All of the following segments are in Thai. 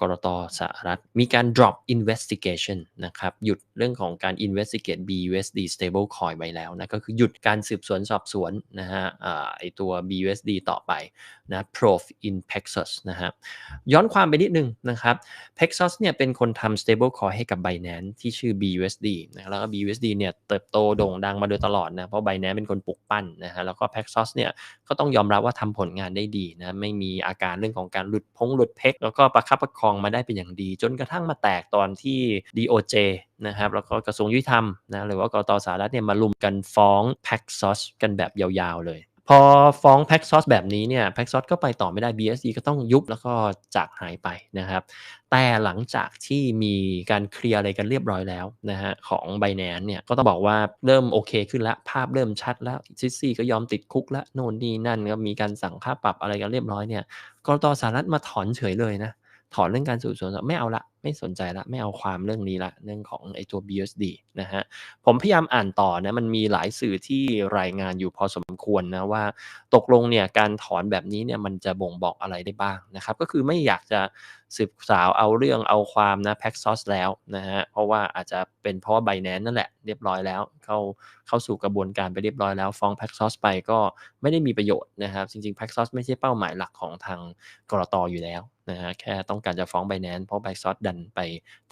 กรตสหรัฐ มีการ drop investigation นะครับ หยุดเรื่องของการ investigate BUSD stablecoin ไว้แล้วนะ ก็คือหยุดการสืบสวนสอบสวนนะฮะไอตัว BUSD ต่อไปนะ Prof in Paxos นะฮะ ย้อนความไปนิดนึงนะครับ Paxos เนี่ยเป็นคนทำ stablecoin ให้กับ Binance ที่ชื่อ BUSD นะแล้วก็ BUSD เนี่ยเติบโตโด่งดังมาโดยตลอดนะ เพราะ Binance เป็นคนปลุกปั้นนะฮะ แล้วก็ Paxos เนี่ยก็ต้องยอมรับว่าทำผลงานได้ดีนะ ไม่มีอาการเรื่องของการหลุดพงหลุดเพกแล้วก็ประคับประคองมาได้เป็นอย่างดี จนกระทั่งมาแตกตอนที่ DOJ นะครับแล้วก็กระทรวงยุติธรรมนะหรือว่ากรตสหรัฐเนี่ยมาลุมกันฟ้อง Paxos กันแบบยาวๆเลยพอฟ้อง Paxos แบบนี้เนี่ย Paxos ก็ไปต่อไม่ได้ BSD ก็ต้องยุบแล้วก็จากหายไปนะครับ แต่หลังจากที่มีการเคลียร์อะไรกันเรียบร้อยแล้วนะฮะของ b บ n a n c e เนี่ยก็ต้องบอกว่าเริ่มโอเคขึ้นแล้วภาพเริ่มชัดแล้วซิซี่ก็ยอมติดคุกแล้วโน่นนี่นั่นก็มีการสั่งค่าปรับอะไรกันเรียบร้อยเนี่ยกรตสหรัฐมาถอนเฉยเลยนะ ถอนเรื่องการสืบสวนไม่เอาละไม่สนใจละไม่เอาความเรื่องนี้ละเรื่องของไอตัว BUSD นะฮะผมพยายามอ่านต่อนะมันมีหลายสื่อที่รายงานอยู่พอสมควรนะว่าตกลงเนี่ยการถอนแบบนี้เนี่ยมันจะบ่งบอกอะไรได้บ้างนะครับก็คือไม่อยากจะสืบสาวเอาเรื่องเอาความนะแพ็กซอสแล้วนะฮะเพราะว่าอาจจะเป็นเพราะว่าไบแนนนั่นแหละเรียบร้อยแล้วเข้าเข้าสู่กระบวนการไปเรียบร้อยแล้วฟ้องแพ็กซอสไปก็ไม่ได้มีประโยชน์นะครับจริงๆแพ็กซอสไม่ใช่เป้าหมายหลักของทางกรตออยู่แล้วนะฮะแค่ต้องการจะฟ้องไบแนนเพราะไบซอสดันไป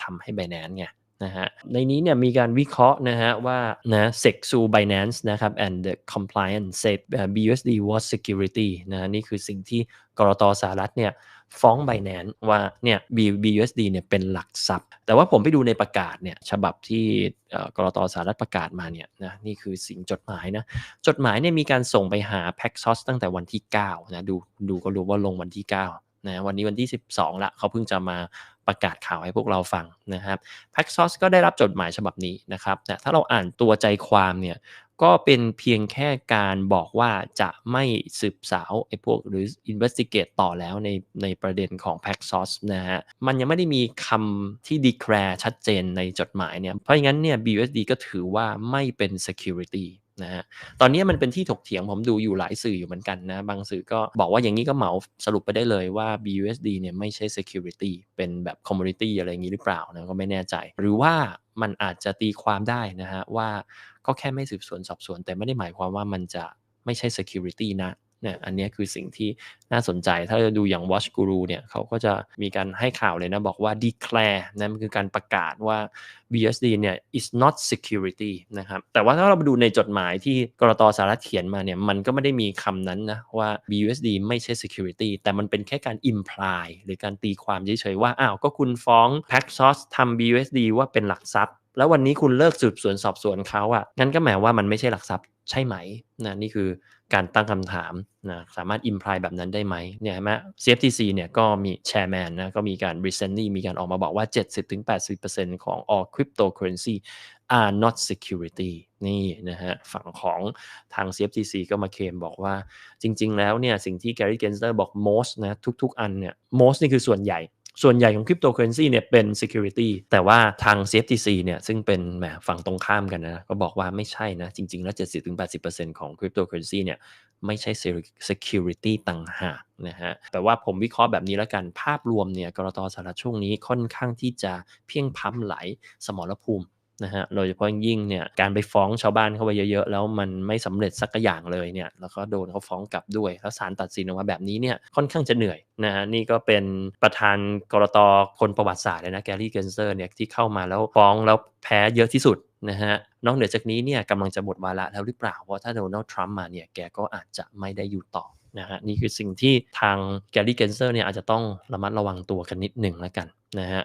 ทำให้ไบแนนไงนะฮะในนี้เนี่ยมีการวิเคราะห์นะฮะว่านะ SEC ซู Binance นะครับ and the compliance said BUSD was security นะนี่คือสิ่งที่กรตสหรัฐเนี่ยฟ้อง Binance ว่าเนี่ย BUSD เนี่ยเป็นหลักทรัพย์ แต่ว่าผมไปดูในประกาศเนี่ยฉบับที่กรตสหรัฐประกาศมาเนี่ยนะนี่คือสิ่งจดหมายนะจดหมายเนี่ยมีการส่งไปหา Paxos ตั้งแต่วันที่ 9 นะ ดูดูก็รู้ว่าลงวันที่ 9นะวันนี้วันที่ 12 ละเขาเพิ่งจะมา ประกาศข่าวให้พวกเราฟังนะครับแพ็กซอสก็ได้รับจดหมายฉบับนี้นะครับแต่ถ้าเราอ่านตัวใจความเนี่ยก็เป็นเพียงแค่การบอกว่าจะไม่สืบสาวไอ้พวกหรือ investigate ต่อแล้วในในประเด็นของ Paxos นะฮะ มันยังไม่ได้มีคำที่ declare ชัดเจนในจดหมายเนี่ย เพราะงั้นเนี่ย BUSD ก็ถือว่าไม่เป็น security นะฮะตอนนี้มันเป็นที่ถกเถียงผมดูอยู่หลายสื่ออยู่เหมือนกันนะ บางสื่อก็บอกว่าอย่างนี้ก็เหมาสรุปไปได้เลยว่า BUSD เนี่ยไม่ใช่ security เป็นแบบ commodity อะไรอย่างนี้หรือเปล่านะก็ไม่แน่ใจ หรือว่ามันอาจจะตีความได้นะฮะว่าก็แค่ไม่สืบสวนสอบสวน แต่ไม่ได้หมายความว่ามันจะไม่ใช่ security นะ เนี่ยอันนี้คือสิ่งที่น่าสนใจ ถ้าเราดูอย่าง Watch Guru เนี่ยเขาก็จะมีการให้ข่าวเลยนะ บอกว่า declare นั่นคือการประกาศว่า BSD เนี่ย is not security นะครับ แต่ว่าถ้าเราไปดูในจดหมายที่กรตสหรัฐเขียนมาเนี่ย มันก็ไม่ได้มีคำนั้นนะว่า BUSD ไม่ใช่ security แต่มันเป็นแค่การ imply หรือการตีความเฉยๆว่า อ้าว ก็คุณฟ้อง Paxos ทำ BUSD ว่าเป็นหลักทรัพย์แล้ววันนี้คุณเลิกสืบสวนสอบสวนเขาอะ่ะงั้นก็หมายว่ามันไม่ใช่หลักทรัพย์ใช่ไหมนะนี่คือ การตั้งคำถามนะสามารถอิมพลายแบบนั้นได้ไหมเนี่ยใช่ไหม CFTC เนี่ยก็มีแชร์แมนนะก็มีการ recently มีการออกมาบอกว่า 70-80%ของ all cryptocurrency are not security นี่นะฮะฝั่งของทาง CFTC ก็มาเคลมบอกว่าจริง ๆ แล้วเนี่ยสิ่งที่ Gary Gensler บอก most นะทุก ๆ อันเนี่ย most นี่คือส่วนใหญ่ ส่วนใหญ่ของคริปโตเคอเรนซีเนี่ยเป็น security แต่ว่าทาง CFTC เนี่ยซึ่งเป็นแหมฝั่งตรงข้ามกันนะ ก็บอกว่าไม่ใช่นะ จริง ๆ แล้ว 70-80%ของคริปโตเคอเรนซีเนี่ยไม่ใช่ security ต่างหากนะฮะแต่ว่าผมวิเคราะห์แบบนี้แล้วกันภาพรวมเนี่ยกรตสหรัฐช่วงนี้ค่อนข้างที่จะเพียงพั้มไหลสมรภูมิ นะฮะโดยเฉพาะยิ่งเนี่ยการไปฟ้องชาวบ้านเข้าไปเยอะๆ แล้วมันไม่สำเร็จสักอย่างเลยเนี่ยแล้วก็โดนเขาฟ้องกลับด้วย แล้วศาลตัดสินออกมาแบบนี้เนี่ยค่อนข้างจะเหนื่อยนะฮะนี่ก็เป็นประธานกรตคนประวัติศาสตร์เลยนะแกรี่เกนเซอร์เนี่ยที่เข้ามาแล้วฟ้องแล้วแพ้เยอะที่สุดนะฮะนอกเหนือจากนี้เนี่ยกำลังจะหมดวาระแล้วหรือเปล่าเพราะถ้าโดนัลด์ทรัมป์มาเนี่ยแกก็อาจจะไม่ได้อยู่ต่อนะฮะนี่คือสิ่งที่ทางแกรี่เกนเซอร์เนี่ยอาจจะต้องระมัดระวังตัวกันนิดหนึ่งแล้วกันนะฮะ